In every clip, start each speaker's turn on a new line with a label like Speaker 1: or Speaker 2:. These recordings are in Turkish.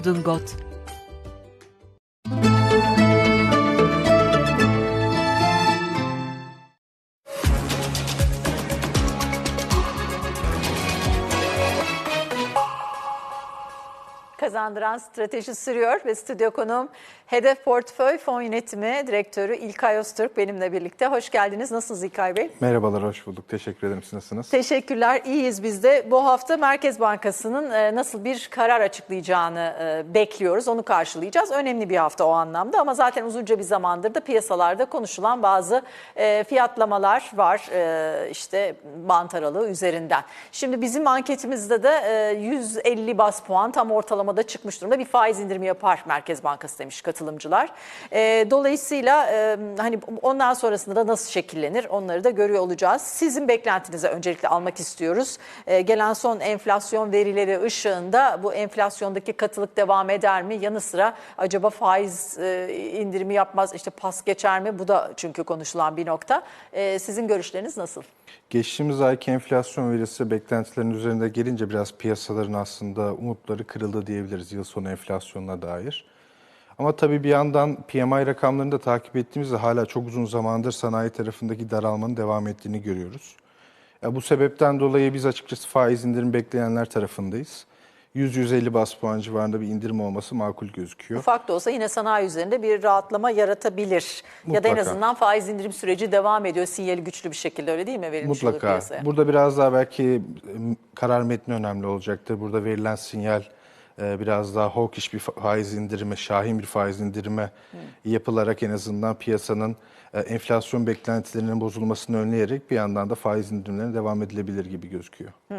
Speaker 1: d'un got.
Speaker 2: Kazandıran strateji sürüyor ve stüdyo konuğum Hedef Portföy Fon Yönetimi Direktörü İlkay Öztürk benimle birlikte. Hoş geldiniz. Nasılsınız İlkay Bey?
Speaker 3: Merhabalar, hoş bulduk. Teşekkür ederim. Siz nasılsınız?
Speaker 2: Teşekkürler. İyiyiz biz de. Bu hafta Merkez Bankası'nın e, nasıl bir karar açıklayacağını e, bekliyoruz. Onu karşılayacağız. Önemli bir hafta o anlamda ama zaten uzunca bir zamandır da piyasalarda konuşulan bazı e, fiyatlamalar var. işte bant aralığı üzerinden. Şimdi bizim anketimizde de 150 bas puan tam ortalamada çıkmış durumda. Bir faiz indirimi yapar Merkez Bankası demiş katılımcılar. Dolayısıyla hani ondan sonrasında da nasıl şekillenir onları da görüyor olacağız. Sizin beklentinizi öncelikle almak istiyoruz. Ee, gelen son enflasyon verileri ışığında bu enflasyondaki katılık devam eder mi? Yanı sıra acaba faiz e, indirimi yapmaz işte pas geçer mi? Bu da çünkü konuşulan bir nokta. Ee, sizin görüşleriniz nasıl?
Speaker 3: Geçtiğimiz ayki enflasyon verisi beklentilerin üzerinde gelince biraz piyasaların aslında umutları kırıldı diyebiliriz yıl sonu enflasyonuna dair. Ama tabii bir yandan PMI rakamlarını da takip ettiğimizde hala çok uzun zamandır sanayi tarafındaki daralmanın devam ettiğini görüyoruz. Ya bu sebepten dolayı biz açıkçası faiz indirim bekleyenler tarafındayız. 100-150 bas puan civarında bir indirim olması makul gözüküyor.
Speaker 2: Ufak da olsa yine sanayi üzerinde bir rahatlama yaratabilir. Mutlaka. Ya da en azından faiz indirim süreci devam ediyor. Sinyali güçlü bir şekilde öyle değil mi verilmiş
Speaker 3: Mutlaka. Burada biraz daha belki karar metni önemli olacaktır. Burada verilen sinyal e, biraz daha hawkish bir faiz indirimi, şahin bir faiz indirime yapılarak en azından piyasanın e, enflasyon beklentilerinin bozulmasını önleyerek bir yandan da faiz indirimlerine devam edilebilir gibi gözüküyor. Hmm.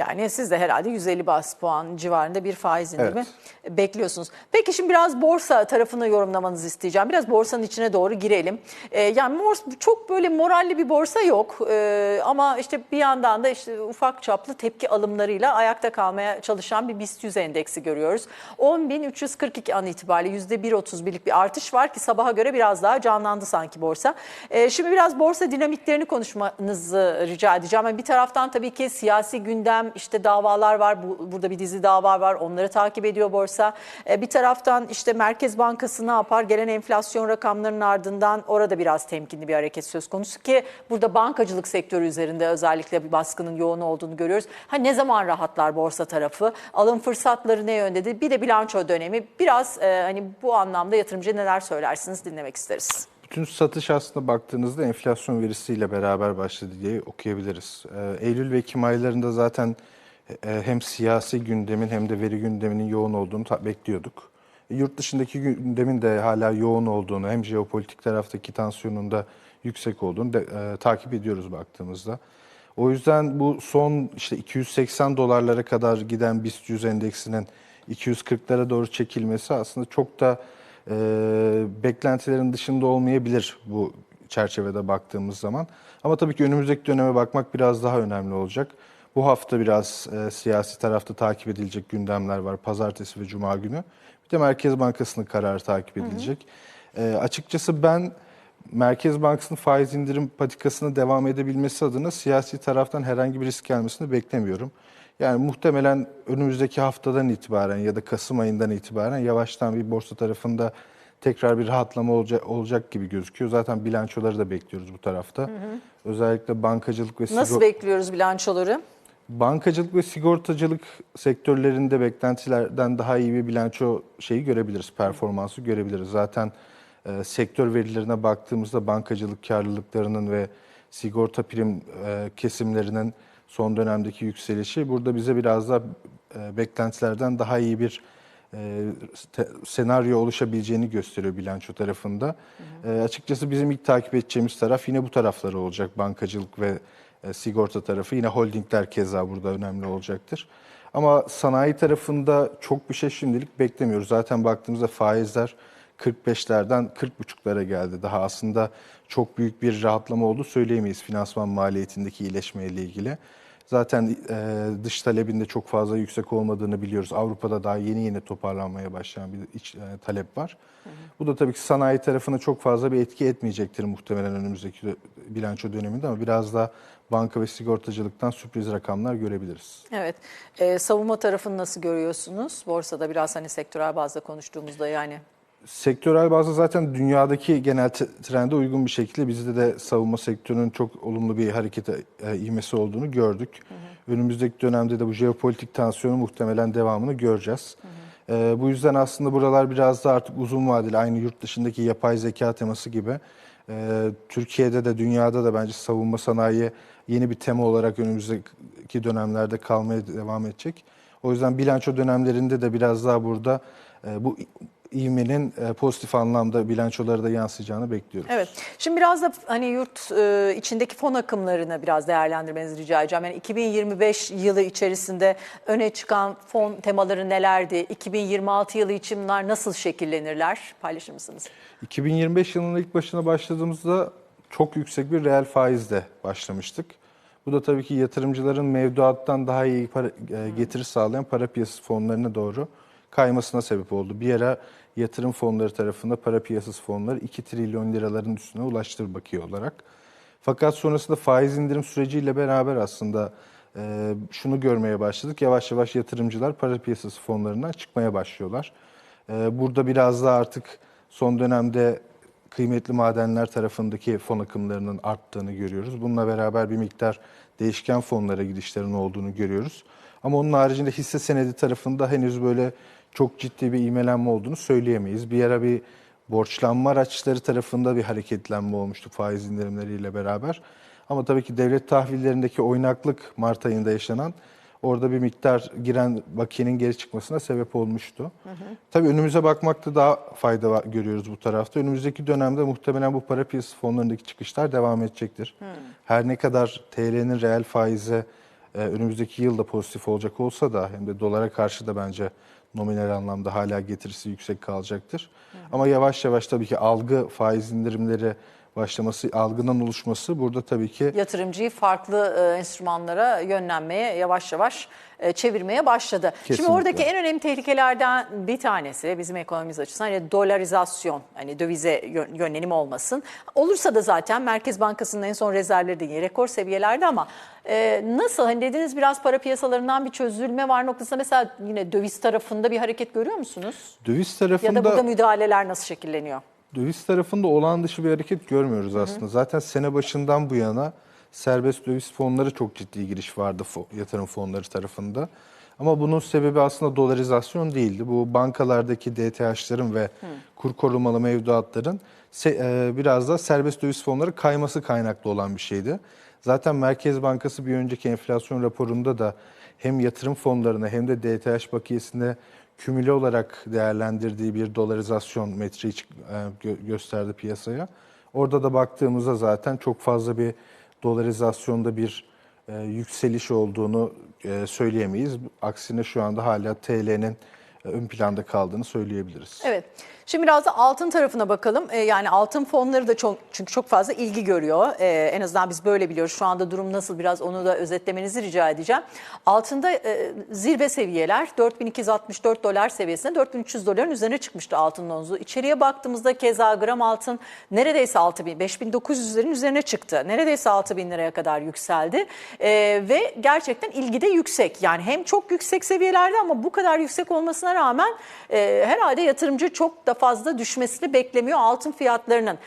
Speaker 2: Yani siz de herhalde 150 bas puan civarında bir faiz indirimi evet. bekliyorsunuz. Peki şimdi biraz borsa tarafını yorumlamanızı isteyeceğim. Biraz borsanın içine doğru girelim. Ee, yani borsa, çok böyle moralli bir borsa yok. Ee, ama işte bir yandan da işte ufak çaplı tepki alımlarıyla ayakta kalmaya çalışan bir BIST 100 endeksi görüyoruz. 10.342 an itibariyle %1.31'lik bir artış var ki sabaha göre biraz daha canlandı sanki borsa. Ee, şimdi biraz borsa dinamiklerini konuşmanızı rica edeceğim. Yani bir taraftan tabii ki siyasi gündem işte davalar var. Bu, burada bir dizi dava var. Onları takip ediyor borsa. E, bir taraftan işte Merkez Bankası ne yapar? Gelen enflasyon rakamlarının ardından orada biraz temkinli bir hareket söz konusu ki burada bankacılık sektörü üzerinde özellikle bir baskının yoğun olduğunu görüyoruz. Ha ne zaman rahatlar borsa tarafı? Alım fırsatları ne yöndedir? Bir de bilanço dönemi. Biraz e, hani bu anlamda yatırımcı neler söylersiniz dinlemek isteriz.
Speaker 3: Bütün satış aslında baktığınızda enflasyon verisiyle beraber başladı diye okuyabiliriz. Ee, Eylül ve Ekim aylarında zaten e, hem siyasi gündemin hem de veri gündeminin yoğun olduğunu bekliyorduk. E, yurt dışındaki gündemin de hala yoğun olduğunu, hem jeopolitik taraftaki tansiyonun da yüksek olduğunu de, e, takip ediyoruz baktığımızda. O yüzden bu son işte 280 dolarlara kadar giden BIST 100 endeksinin 240'lara doğru çekilmesi aslında çok da e, beklentilerin dışında olmayabilir bu çerçevede baktığımız zaman. Ama tabii ki önümüzdeki döneme bakmak biraz daha önemli olacak. Bu hafta biraz e, siyasi tarafta takip edilecek gündemler var. Pazartesi ve Cuma günü. Bir de Merkez Bankası'nın kararı takip edilecek. Hı hı. E, açıkçası ben Merkez Bankası'nın faiz indirim patikasına devam edebilmesi adına siyasi taraftan herhangi bir risk gelmesini beklemiyorum. Yani muhtemelen önümüzdeki haftadan itibaren ya da Kasım ayından itibaren yavaştan bir borsa tarafında tekrar bir rahatlama olacak, olacak gibi gözüküyor. Zaten bilançoları da bekliyoruz bu tarafta. Hı hı. Özellikle bankacılık ve sigorta...
Speaker 2: Nasıl bekliyoruz bilançoları?
Speaker 3: Bankacılık ve sigortacılık sektörlerinde beklentilerden daha iyi bir bilanço şeyi görebiliriz, performansı görebiliriz. Zaten e, sektör verilerine baktığımızda bankacılık karlılıklarının ve sigorta prim e, kesimlerinin son dönemdeki yükselişi burada bize biraz da e, beklentilerden daha iyi bir e, senaryo oluşabileceğini gösteriyor bilanço tarafında. Hı hı. E, açıkçası bizim ilk takip edeceğimiz taraf yine bu tarafları olacak. Bankacılık ve sigorta tarafı. Yine holdingler keza burada önemli olacaktır. Ama sanayi tarafında çok bir şey şimdilik beklemiyoruz. Zaten baktığımızda faizler 45'lerden 40,5'lara geldi. Daha aslında çok büyük bir rahatlama oldu söyleyemeyiz finansman maliyetindeki iyileşmeyle ilgili. Zaten e, dış talebinde çok fazla yüksek olmadığını biliyoruz. Avrupa'da daha yeni yeni toparlanmaya başlayan bir iç, e, talep var. Bu da tabii ki sanayi tarafına çok fazla bir etki etmeyecektir muhtemelen önümüzdeki bilanço döneminde ama biraz daha banka ve sigortacılıktan sürpriz rakamlar görebiliriz.
Speaker 2: Evet. Ee, savunma tarafını nasıl görüyorsunuz? Borsada biraz hani sektörel bazda konuştuğumuzda yani.
Speaker 3: Sektörel bazda zaten dünyadaki genel trende uygun bir şekilde bizde de savunma sektörünün çok olumlu bir harekete e, ivmesi olduğunu gördük. Önümüzdeki dönemde de bu jeopolitik tansiyonu muhtemelen devamını göreceğiz. E, bu yüzden aslında buralar biraz da artık uzun vadeli aynı yurt dışındaki yapay zeka teması gibi e, Türkiye'de de dünyada da bence savunma sanayi yeni bir tema olarak önümüzdeki dönemlerde kalmaya devam edecek. O yüzden bilanço dönemlerinde de biraz daha burada e, bu ivmenin e, pozitif anlamda bilançolara da yansıyacağını bekliyoruz.
Speaker 2: Evet. Şimdi biraz da hani yurt e, içindeki fon akımlarını biraz değerlendirmenizi rica edeceğim. Yani 2025 yılı içerisinde öne çıkan fon temaları nelerdi? 2026 yılı için bunlar nasıl şekillenirler? Paylaşır mısınız?
Speaker 3: 2025 yılının ilk başına başladığımızda çok yüksek bir reel faizle başlamıştık. Bu da tabii ki yatırımcıların mevduattan daha iyi para, e, getiri sağlayan para piyasası fonlarına doğru kaymasına sebep oldu. Bir ara yatırım fonları tarafında para piyasası fonları 2 trilyon liraların üstüne ulaştı bakiye olarak. Fakat sonrasında faiz indirim süreciyle beraber aslında e, şunu görmeye başladık. Yavaş yavaş yatırımcılar para piyasası fonlarından çıkmaya başlıyorlar. E, burada biraz da artık son dönemde kıymetli madenler tarafındaki fon akımlarının arttığını görüyoruz. Bununla beraber bir miktar değişken fonlara gidişlerin olduğunu görüyoruz. Ama onun haricinde hisse senedi tarafında henüz böyle çok ciddi bir ivmelenme olduğunu söyleyemeyiz. Bir ara bir borçlanma araçları tarafında bir hareketlenme olmuştu faiz indirimleriyle beraber. Ama tabii ki devlet tahvillerindeki oynaklık Mart ayında yaşanan orada bir miktar giren bakiyenin geri çıkmasına sebep olmuştu. Tabii önümüze bakmakta daha fayda görüyoruz bu tarafta. Önümüzdeki dönemde muhtemelen bu para piyasası fonlarındaki çıkışlar devam edecektir. Her ne kadar TL'nin reel faizi e, önümüzdeki yılda pozitif olacak olsa da hem de dolara karşı da bence nominal anlamda hala getirisi yüksek kalacaktır. Ama yavaş yavaş tabii ki algı faiz indirimleri başlaması, algının oluşması burada tabii ki
Speaker 2: Yatırımcıyı farklı e, enstrümanlara yönlenmeye yavaş yavaş e, çevirmeye başladı. Şimdi
Speaker 3: Kesinlikle.
Speaker 2: oradaki en önemli tehlikelerden bir tanesi bizim ekonomimiz açısından hani dolarizasyon, hani dövize yön- yönelim olmasın. Olursa da zaten Merkez Bankası'nın en son rezervleri de rekor seviyelerde ama e, nasıl hani dediniz biraz para piyasalarından bir çözülme var noktasında mesela yine döviz tarafında bir hareket görüyor musunuz?
Speaker 3: döviz
Speaker 2: Ya
Speaker 3: tarafında
Speaker 2: da burada müdahaleler nasıl şekilleniyor?
Speaker 3: Döviz tarafında olağan dışı bir hareket görmüyoruz aslında. Zaten sene başından bu yana serbest döviz fonları çok ciddi giriş vardı yatırım fonları tarafında. Ama bunun sebebi aslında dolarizasyon değildi. Bu bankalardaki DTH'ların ve kur korumalı mevduatların e, biraz da serbest döviz fonları kayması kaynaklı olan bir şeydi. Zaten Merkez Bankası bir önceki enflasyon raporunda da hem yatırım fonlarına hem de DTH bakiyesine kümüle olarak değerlendirdiği bir dolarizasyon metriği e, gö- gösterdi piyasaya. Orada da baktığımızda zaten çok fazla bir dolarizasyonda bir e, yükseliş olduğunu e, söyleyemeyiz. Aksine şu anda hala TL'nin ön planda kaldığını söyleyebiliriz.
Speaker 2: Evet. Şimdi biraz da altın tarafına bakalım. Ee, yani altın fonları da çok çünkü çok fazla ilgi görüyor. Ee, en azından biz böyle biliyoruz. Şu anda durum nasıl biraz onu da özetlemenizi rica edeceğim. Altında e, zirve seviyeler 4264 dolar seviyesinde 4300 doların üzerine çıkmıştı altın onzu. İçeriye baktığımızda keza gram altın neredeyse 6000 5900'lerin üzerine çıktı. Neredeyse 6000 liraya kadar yükseldi. Ee, ve gerçekten ilgi de yüksek. Yani hem çok yüksek seviyelerde ama bu kadar yüksek olmasına rağmen e, herhalde yatırımcı çok da fazla düşmesini beklemiyor altın fiyatlarının.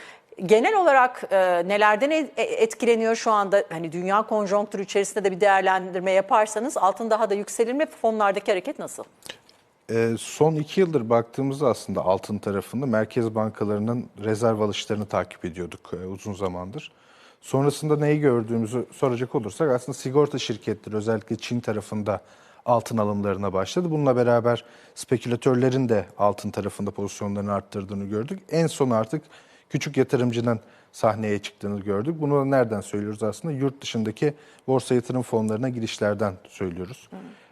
Speaker 2: Genel olarak e, nelerden e- etkileniyor şu anda? Hani dünya konjonktürü içerisinde de bir değerlendirme yaparsanız altın daha da yükselir mi? Fonlardaki hareket nasıl?
Speaker 3: E, son iki yıldır baktığımızda aslında altın tarafında merkez bankalarının rezerv alışlarını takip ediyorduk e, uzun zamandır. Sonrasında neyi gördüğümüzü soracak olursak aslında sigorta şirketleri özellikle Çin tarafında altın alımlarına başladı. Bununla beraber spekülatörlerin de altın tarafında pozisyonlarını arttırdığını gördük. En son artık küçük yatırımcının sahneye çıktığını gördük. Bunu da nereden söylüyoruz aslında? Yurt dışındaki borsa yatırım fonlarına girişlerden söylüyoruz.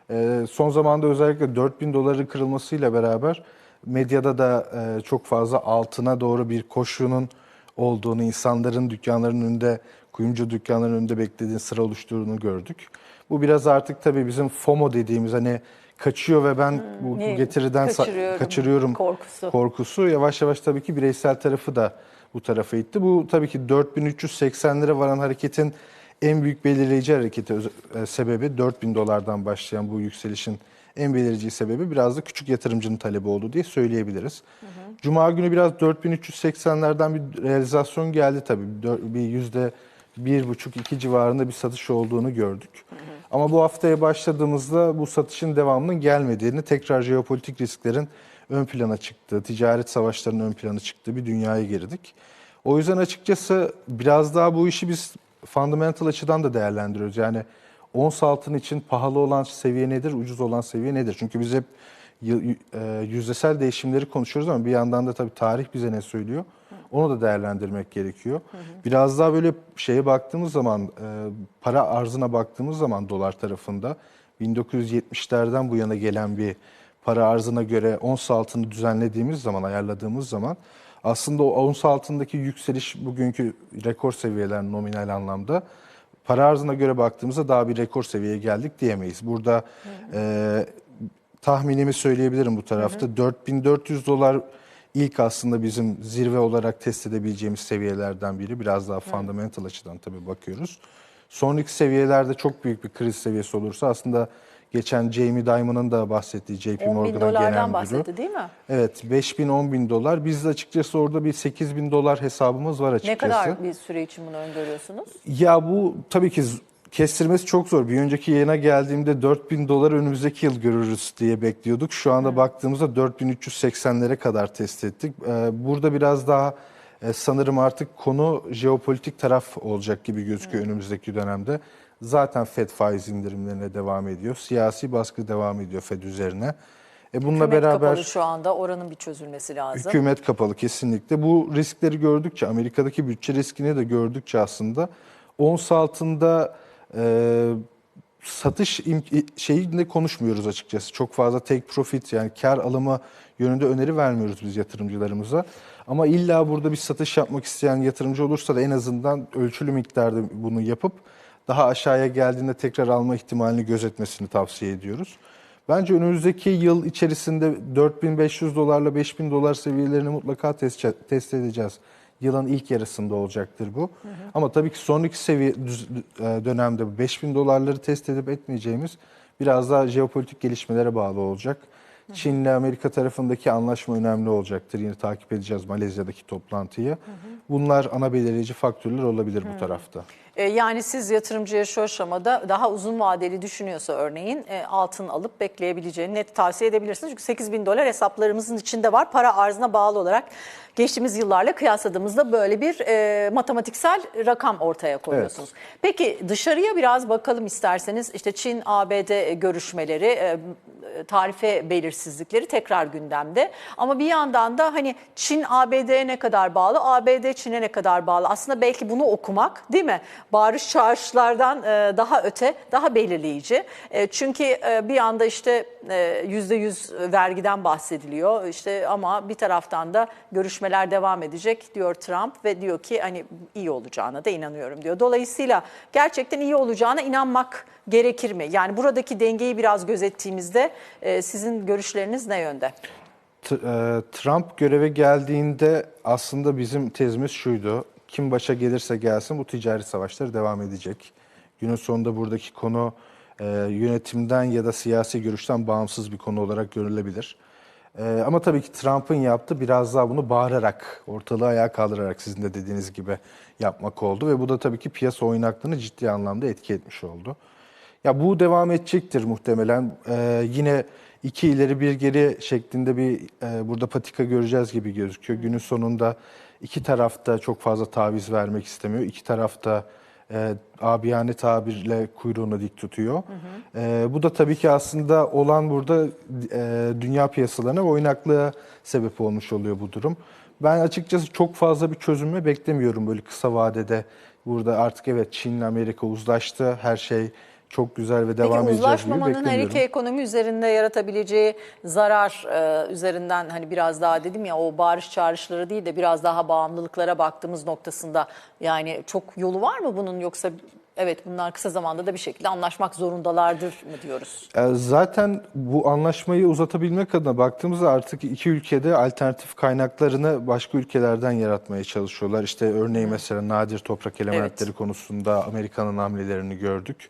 Speaker 3: Ee, son zamanda özellikle 4000 doların kırılmasıyla beraber medyada da e, çok fazla altına doğru bir koşunun olduğunu, insanların dükkanların önünde, kuyumcu dükkanların önünde beklediğini sıra oluşturduğunu gördük. Bu biraz artık tabii bizim FOMO dediğimiz hani kaçıyor ve ben bu
Speaker 2: Hmm, ne-
Speaker 3: getiriden sa-
Speaker 2: kaçırıyorum
Speaker 3: kaçırıyorum
Speaker 2: korkusu.
Speaker 3: korkusu yavaş yavaş tabii ki bireysel tarafı da bu tarafa itti. Bu tabii ki 4380'lere varan hareketin en büyük belirleyici hareketi e, sebebi 4000 dolardan başlayan bu yükselişin en belirleyici sebebi biraz da küçük yatırımcının talebi oldu diye söyleyebiliriz. Cuma günü biraz 4380'lerden bir realizasyon geldi tabii. Bir yüzde bir buçuk iki civarında bir satış olduğunu gördük. Ama bu haftaya başladığımızda bu satışın devamının gelmediğini, tekrar jeopolitik risklerin ön plana çıktığı, ticaret savaşlarının ön plana çıktığı bir dünyaya girdik. O yüzden açıkçası biraz daha bu işi biz fundamental açıdan da değerlendiriyoruz. Yani ons altın için pahalı olan seviye nedir, ucuz olan seviye nedir? Çünkü biz hep e, yüzdesel değişimleri konuşuyoruz ama bir yandan da tabii tarih bize ne söylüyor? Onu da değerlendirmek gerekiyor. Biraz daha böyle şeye baktığımız zaman, e, para arzına baktığımız zaman dolar tarafında 1970'lerden bu yana gelen bir para arzına göre ons altını düzenlediğimiz zaman, ayarladığımız zaman aslında o ons altındaki yükseliş bugünkü rekor seviyeler nominal anlamda para arzına göre baktığımızda daha bir rekor seviyeye geldik diyemeyiz. Burada e, tahminimi söyleyebilirim bu tarafta. 4400 dolar ilk aslında bizim zirve olarak test edebileceğimiz seviyelerden biri. Biraz daha fundamental açıdan tabii bakıyoruz. Sonraki seviyelerde çok büyük bir kriz seviyesi olursa aslında geçen Jamie Dimon'ın da bahsettiği JP
Speaker 2: 10 bin
Speaker 3: Morgan'ın genel
Speaker 2: dolardan
Speaker 3: müdürü.
Speaker 2: bahsetti değil mi?
Speaker 3: Evet 5 bin 10 bin dolar. Biz de açıkçası orada bir 8 bin dolar hesabımız var açıkçası.
Speaker 2: Ne kadar bir süre için bunu öngörüyorsunuz?
Speaker 3: Ya bu tabii ki kestirmesi çok zor. Bir önceki yayına geldiğimde 4000 dolar önümüzdeki yıl görürüz diye bekliyorduk. Şu anda baktığımızda 4380'lere kadar test ettik. Ee, Burada biraz daha e, sanırım artık konu jeopolitik taraf olacak gibi gözüküyor önümüzdeki dönemde. Zaten FED faiz indirimlerine devam ediyor. Siyasi baskı devam ediyor FED üzerine. E bununla
Speaker 2: Hükümet
Speaker 3: beraber
Speaker 2: kapalı şu anda oranın bir çözülmesi lazım.
Speaker 3: Hükümet kapalı kesinlikle. Bu riskleri gördükçe, Amerika'daki bütçe riskini de gördükçe aslında ons altında e, satış şeyinde konuşmuyoruz açıkçası. Çok fazla take profit yani kar alımı yönünde öneri vermiyoruz biz yatırımcılarımıza. Ama illa burada bir satış yapmak isteyen yatırımcı olursa da en azından ölçülü miktarda bunu yapıp daha aşağıya geldiğinde tekrar alma ihtimalini gözetmesini tavsiye ediyoruz. Bence önümüzdeki yıl içerisinde 4500 dolarla 5000 dolar seviyelerini mutlaka test, test edeceğiz. Yılın ilk yarısında olacaktır bu. Ama tabii ki sonraki seviye e, dönemde bu 5000 dolarları test edip etmeyeceğimiz biraz daha jeopolitik gelişmelere bağlı olacak. Çin'le Amerika tarafındaki anlaşma önemli olacaktır. Yine takip edeceğiz Malezya'daki toplantıyı. Bunlar ana belirleyici faktörler olabilir bu tarafta.
Speaker 2: E, Yani siz yatırımcıya şu aşamada daha uzun vadeli düşünüyorsa örneğin e, altın alıp bekleyebileceğini net tavsiye edebilirsiniz. Çünkü 8 bin dolar hesaplarımızın içinde var. Para arzına bağlı olarak geçtiğimiz yıllarla kıyasladığımızda böyle bir e, matematiksel rakam ortaya koyuyorsunuz. Peki dışarıya biraz bakalım isterseniz. İşte Çin-ABD görüşmeleri, e, tarife belirsizlikleri tekrar gündemde. Ama bir yandan da hani Çin ABD'ye ne kadar bağlı, ABD Çin'e ne kadar bağlı? Aslında belki bunu okumak değil mi? Bağırış çağrışlardan e, daha öte, daha belirleyici. E, Çünkü e, bir anda işte e, yüzde yüz vergiden bahsediliyor. İşte ama bir taraftan da görüşmeler devam edecek diyor Trump ve diyor ki hani iyi olacağına da inanıyorum diyor. Dolayısıyla gerçekten iyi olacağına inanmak gerekir mi? Yani buradaki dengeyi biraz gözettiğimizde sizin görüşleriniz ne yönde?
Speaker 3: Trump göreve geldiğinde aslında bizim tezimiz şuydu. Kim başa gelirse gelsin bu ticari savaşlar devam edecek. Günün sonunda buradaki konu e, yönetimden ya da siyasi görüşten bağımsız bir konu olarak görülebilir. E, ama tabii ki Trump'ın yaptığı biraz daha bunu bağırarak, ortalığı ayağa kaldırarak sizin de dediğiniz gibi yapmak oldu. Ve bu da tabii ki piyasa oynaklığını ciddi anlamda etki etmiş oldu. Ya bu devam edecektir muhtemelen. Ee, yine iki ileri bir geri şeklinde bir e, burada patika göreceğiz gibi gözüküyor. Günün sonunda iki tarafta çok fazla taviz vermek istemiyor. İki tarafta e, abiyane tabirle kuyruğunu dik tutuyor. E, bu da tabii ki aslında olan burada e, dünya piyasalarına ve oynaklığa sebep olmuş oluyor bu durum. Ben açıkçası çok fazla bir çözümü beklemiyorum böyle kısa vadede. Burada artık evet Çin'le Amerika uzlaştı. Her şey çok güzel ve devam
Speaker 2: Peki
Speaker 3: edeceğiz gibi
Speaker 2: uzlaşmamanın her
Speaker 3: beklemiyorum.
Speaker 2: iki ekonomi üzerinde yaratabileceği zarar e, üzerinden hani biraz daha dedim ya o bağırış çağrışları değil de biraz daha bağımlılıklara baktığımız noktasında yani çok yolu var mı bunun yoksa evet bunlar kısa zamanda da bir şekilde anlaşmak zorundalardır mı diyoruz?
Speaker 3: E, Zaten bu anlaşmayı uzatabilmek adına baktığımızda artık iki ülkede alternatif kaynaklarını başka ülkelerden yaratmaya çalışıyorlar. İşte örneğin mesela nadir toprak elementleri konusunda Amerika'nın hamlelerini gördük.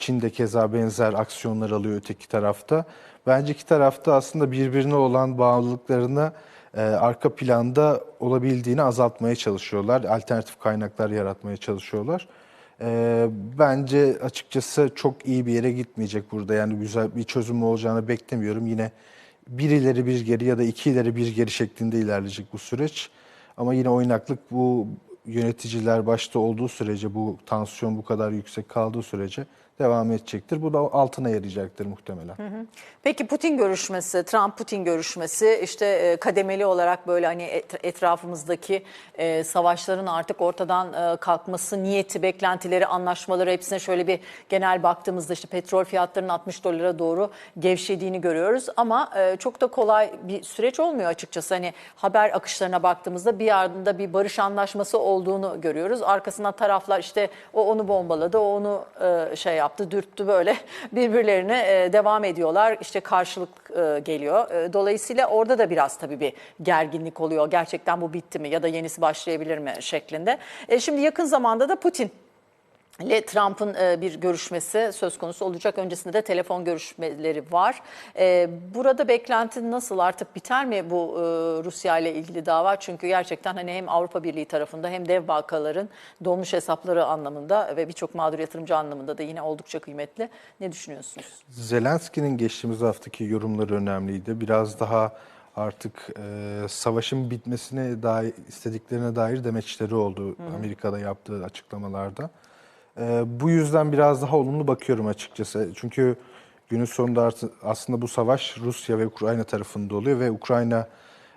Speaker 3: Çin de keza benzer aksiyonlar alıyor öteki tarafta. Bence iki tarafta aslında birbirine olan bağlılıklarını e, arka planda olabildiğini azaltmaya çalışıyorlar. Alternatif kaynaklar yaratmaya çalışıyorlar. Ee, bence açıkçası çok iyi bir yere gitmeyecek burada. Yani güzel bir çözüm olacağını beklemiyorum. Yine bir ileri bir geri ya da iki ileri bir geri şeklinde ilerleyecek bu süreç. Ama yine oynaklık bu yöneticiler başta olduğu sürece, bu tansiyon bu kadar yüksek kaldığı sürece devam edecektir. Bu da altına yarayacaktır muhtemelen.
Speaker 2: Peki Putin görüşmesi, Trump-Putin görüşmesi işte e, kademeli olarak böyle hani et- etrafımızdaki e, savaşların artık ortadan e, kalkması niyeti, beklentileri, anlaşmaları hepsine şöyle bir genel baktığımızda işte petrol fiyatlarının 60 dolara doğru gevşediğini görüyoruz. Ama çok da kolay bir süreç olmuyor açıkçası. Hani haber akışlarına baktığımızda bir yardımda bir barış anlaşması olduğunu görüyoruz. Arkasından taraflar işte o onu bombaladı, o onu şey yaptı, dürttü böyle birbirlerine e, devam ediyorlar. İşte karşılık e, geliyor. E, Dolayısıyla orada da biraz tabii bir gerginlik oluyor. Gerçekten bu bitti mi ya da yenisi başlayabilir mi şeklinde. Şimdi yakın zamanda da Putin ile Trump'ın e, bir görüşmesi söz konusu olacak. Öncesinde de telefon görüşmeleri var. E, Burada beklenti nasıl artık biter mi bu e, Rusya ile ilgili dava? Çünkü gerçekten hani hem Avrupa Birliği tarafında hem dev bankaların dolmuş hesapları anlamında ve birçok mağdur yatırımcı anlamında da yine oldukça kıymetli. Ne düşünüyorsunuz?
Speaker 3: Zelenski'nin geçtiğimiz haftaki yorumları önemliydi. Biraz daha artık e, savaşın bitmesine dair istediklerine dair demeçleri oldu Amerika'da yaptığı açıklamalarda. E, bu yüzden biraz daha olumlu bakıyorum açıkçası. Çünkü günün sonunda aslında bu savaş Rusya ve Ukrayna tarafında oluyor ve Ukrayna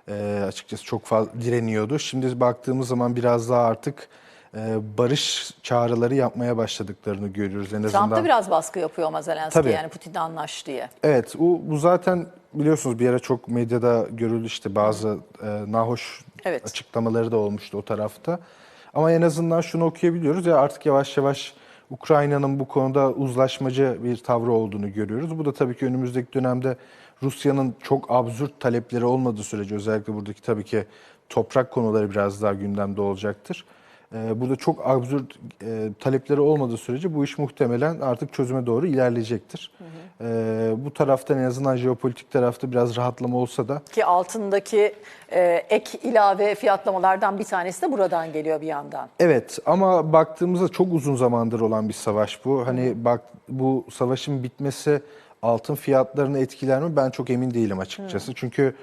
Speaker 3: e, açıkçası çok fazla direniyordu. Şimdi baktığımız zaman biraz daha artık e, barış çağrıları yapmaya başladıklarını görüyoruz. En azından.
Speaker 2: Trump da biraz baskı yapıyor ama Zelenski
Speaker 3: Tabii.
Speaker 2: yani Putin'le anlaş diye.
Speaker 3: Evet, bu, bu zaten biliyorsunuz bir ara çok medyada görüldü işte bazı e, nahoş
Speaker 2: Evet.
Speaker 3: açıklamaları da olmuştu o tarafta. Ama en azından şunu okuyabiliyoruz ya artık yavaş yavaş Ukrayna'nın bu konuda uzlaşmacı bir tavrı olduğunu görüyoruz. Bu da tabii ki önümüzdeki dönemde Rusya'nın çok absürt talepleri olmadığı sürece özellikle buradaki tabii ki toprak konuları biraz daha gündemde olacaktır. Ee, Burada çok absürt e, talepleri olmadığı sürece bu iş muhtemelen artık çözüme doğru ilerleyecektir. Ee, bu taraftan en azından jeopolitik tarafta biraz rahatlama olsa da
Speaker 2: Ki altındaki e, ek ilave fiyatlamalardan bir tanesi de buradan geliyor bir yandan.
Speaker 3: evet ama baktığımızda çok uzun zamandır olan bir savaş bu. Hani bak bu savaşın bitmesi altın fiyatlarını etkiler mi? Ben çok emin değilim açıkçası. Çünkü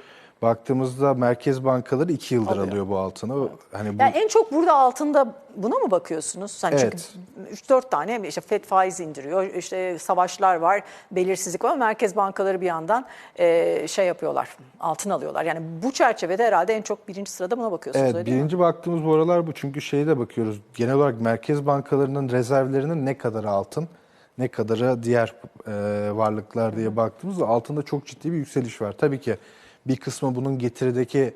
Speaker 3: baktığımızda merkez bankaları iki yıldır
Speaker 2: Alıyor.
Speaker 3: alıyor bu altını. Hani bu
Speaker 2: Yani en çok burada altında buna mı bakıyorsunuz? Hani
Speaker 3: Evet.
Speaker 2: Çünkü 3-4 tane işte FED faiz indiriyor, işte savaşlar var, belirsizlik var merkez bankaları bir yandan e, şey yapıyorlar, altın alıyorlar. Yani bu çerçevede herhalde en çok birinci sırada buna bakıyorsunuz
Speaker 3: Evet,
Speaker 2: öyle değil mi?
Speaker 3: birinci baktığımız bu aralar bu. Çünkü şeye de bakıyoruz. Genel olarak merkez bankalarının rezervlerinin ne kadar altın, ne kadarı diğer e, varlıklar diye baktığımızda altında çok ciddi bir yükseliş var. Tabii ki bir kısmı bunun getirideki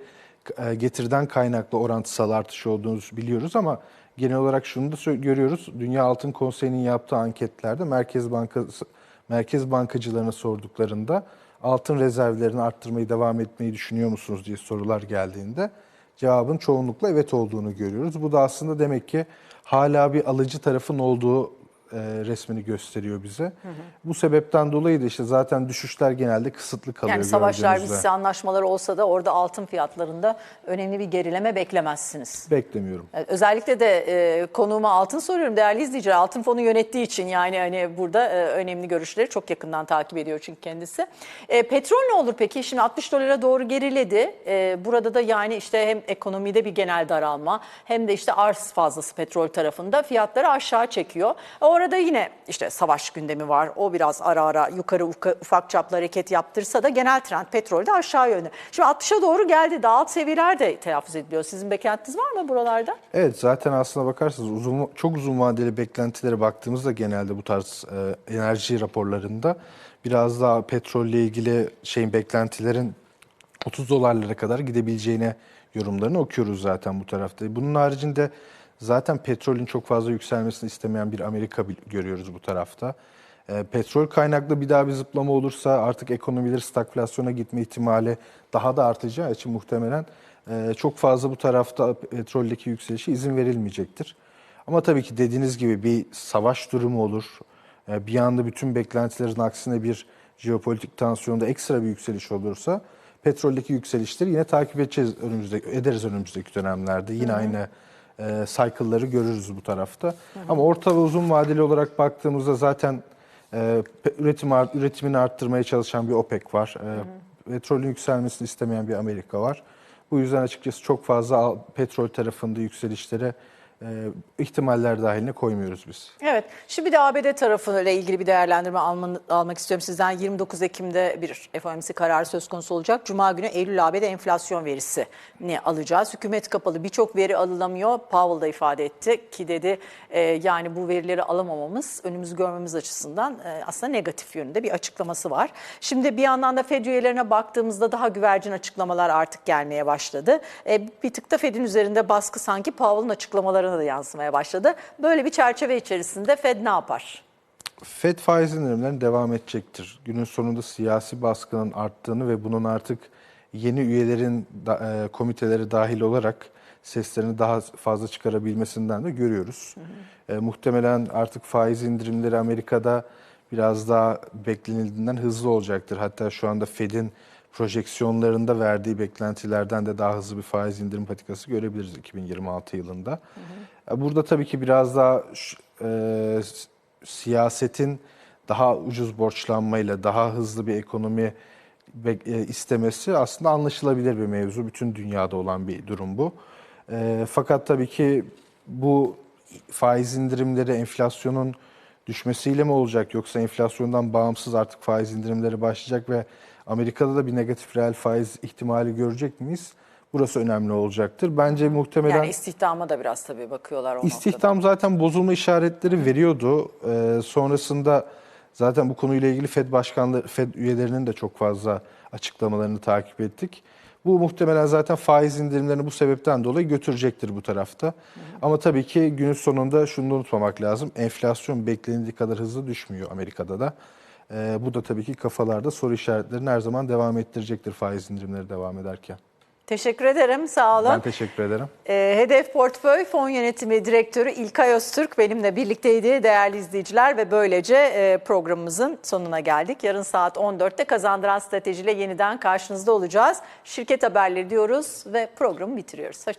Speaker 3: e, getiriden kaynaklı orantısal artış olduğunu biliyoruz ama genel olarak şunu da görüyoruz. Dünya Altın Konseyi'nin yaptığı anketlerde Merkez Bankası merkez bankacılarına sorduklarında altın rezervlerini arttırmayı devam etmeyi düşünüyor musunuz diye sorular geldiğinde cevabın çoğunlukla evet olduğunu görüyoruz. Bu da aslında demek ki hala bir alıcı tarafın olduğu e, resmini gösteriyor bize. Bu sebepten dolayı da işte zaten düşüşler genelde kısıtlı kalıyor
Speaker 2: Yani savaşlar bitse anlaşmaları olsa da orada altın fiyatlarında önemli bir gerileme beklemezsiniz.
Speaker 3: Beklemiyorum.
Speaker 2: Evet, Özellikle de e, konuğuma altın soruyorum değerli izleyiciler. Altın fonu yönettiği için yani hani burada e, önemli görüşleri çok yakından takip ediyor çünkü kendisi. E, petrol ne olur peki? Şimdi 60 dolara doğru geriledi. E, burada da yani işte hem ekonomide bir genel daralma hem de işte arz fazlası petrol tarafında fiyatları aşağı çekiyor. E, Orada yine işte savaş gündemi var. O biraz ara ara yukarı uka- ufak çaplı hareket yaptırsa da genel trend petrolde aşağı yönlü. Şimdi 60'a doğru geldi. Daha alt seviyeler de telaffuz ediliyor. Sizin beklentiniz var mı buralarda?
Speaker 3: Evet zaten aslına bakarsanız uzun, çok uzun vadeli beklentilere baktığımızda genelde bu tarz e, enerji raporlarında biraz daha petrolle ilgili şeyin beklentilerin 30 dolarlara kadar gidebileceğine yorumlarını okuyoruz zaten bu tarafta. Bunun haricinde Zaten petrolün çok fazla yükselmesini istemeyen bir Amerika görüyoruz bu tarafta. E, petrol kaynaklı bir daha bir zıplama olursa artık ekonomileri stagflasyona gitme ihtimali daha da artacağı için muhtemelen e, çok fazla bu tarafta petroldeki yükselişe izin verilmeyecektir. Ama tabii ki dediğiniz gibi bir savaş durumu olur. E, Bir anda bütün beklentilerin aksine bir jeopolitik tansiyonda ekstra bir yükseliş olursa petroldeki yükselişleri yine takip edeceğiz önümüzde ederiz önümüzdeki dönemlerde. Yine aynı e, cycle'ları görürüz bu tarafta. Ama orta ve uzun vadeli olarak baktığımızda zaten e, üretim art- üretimini arttırmaya çalışan bir OPEC var. E, petrolün yükselmesini istemeyen bir Amerika var. Bu yüzden açıkçası çok fazla petrol tarafında yükselişlere ihtimaller dahiline koymuyoruz biz.
Speaker 2: Evet. Şimdi de ABD tarafıyla ilgili bir değerlendirme almak istiyorum sizden. 29 Ekim'de bir FOMC kararı söz konusu olacak. Cuma günü Eylül ABD enflasyon verisini alacağız. Hükümet kapalı birçok veri alınamıyor. Powell da ifade etti ki dedi e, yani bu verileri alamamamız önümüzü görmemiz açısından e, aslında negatif yönünde bir açıklaması var. Şimdi bir yandan da Fed üyelerine baktığımızda daha güvercin açıklamalar artık gelmeye başladı. E, bir tık da Fed'in üzerinde baskı sanki Powell'ın açıklamalarına da yansımaya başladı. Böyle bir çerçeve içerisinde Fed ne yapar?
Speaker 3: Fed faiz indirimlerine devam edecektir. Günün sonunda siyasi baskının arttığını ve bunun artık yeni üyelerin da, e, komiteleri dahil olarak seslerini daha fazla çıkarabilmesinden de görüyoruz. E, muhtemelen artık faiz indirimleri Amerika'da biraz daha beklenildiğinden hızlı olacaktır. Hatta şu anda Fed'in projeksiyonlarında verdiği beklentilerden de daha hızlı bir faiz indirim patikası görebiliriz 2026 yılında. E, Burada tabii ki biraz daha e, siyasetin daha ucuz borçlanmayla daha hızlı bir ekonomi e, istemesi aslında anlaşılabilir bir mevzu. Bütün dünyada olan bir durum bu. E, fakat tabii ki bu faiz indirimleri enflasyonun düşmesiyle mi olacak yoksa enflasyondan bağımsız artık faiz indirimleri başlayacak ve Amerika'da da bir negatif reel faiz ihtimali görecek miyiz? Burası önemli olacaktır. Bence muhtemelen
Speaker 2: Yani istihdama da biraz tabii bakıyorlar o noktada.
Speaker 3: İstihdam zaten bozulma işaretleri veriyordu. Ee, sonrasında zaten bu konuyla ilgili Fed başkanları, Fed üyelerinin de çok fazla açıklamalarını takip ettik. Bu muhtemelen zaten faiz indirimlerini bu sebepten dolayı götürecektir bu tarafta. Ama tabii ki günün sonunda şunu da unutmamak lazım. Enflasyon beklenildiği kadar hızlı düşmüyor Amerika'da da. Ee, bu da tabii ki kafalarda soru işaretlerini her zaman devam ettirecektir faiz indirimleri devam ederken.
Speaker 2: Teşekkür ederim. Sağ olun.
Speaker 3: Ben teşekkür ederim.
Speaker 2: Ee, Hedef Portföy Fon Yönetimi Direktörü İlkay Öztürk benimle birlikteydi değerli izleyiciler ve böylece e, programımızın sonuna geldik. Yarın saat 14'te Kazandıran Strateji ile yeniden karşınızda olacağız. Şirket haberleri diyoruz ve programı bitiriyoruz. Hoşçakalın.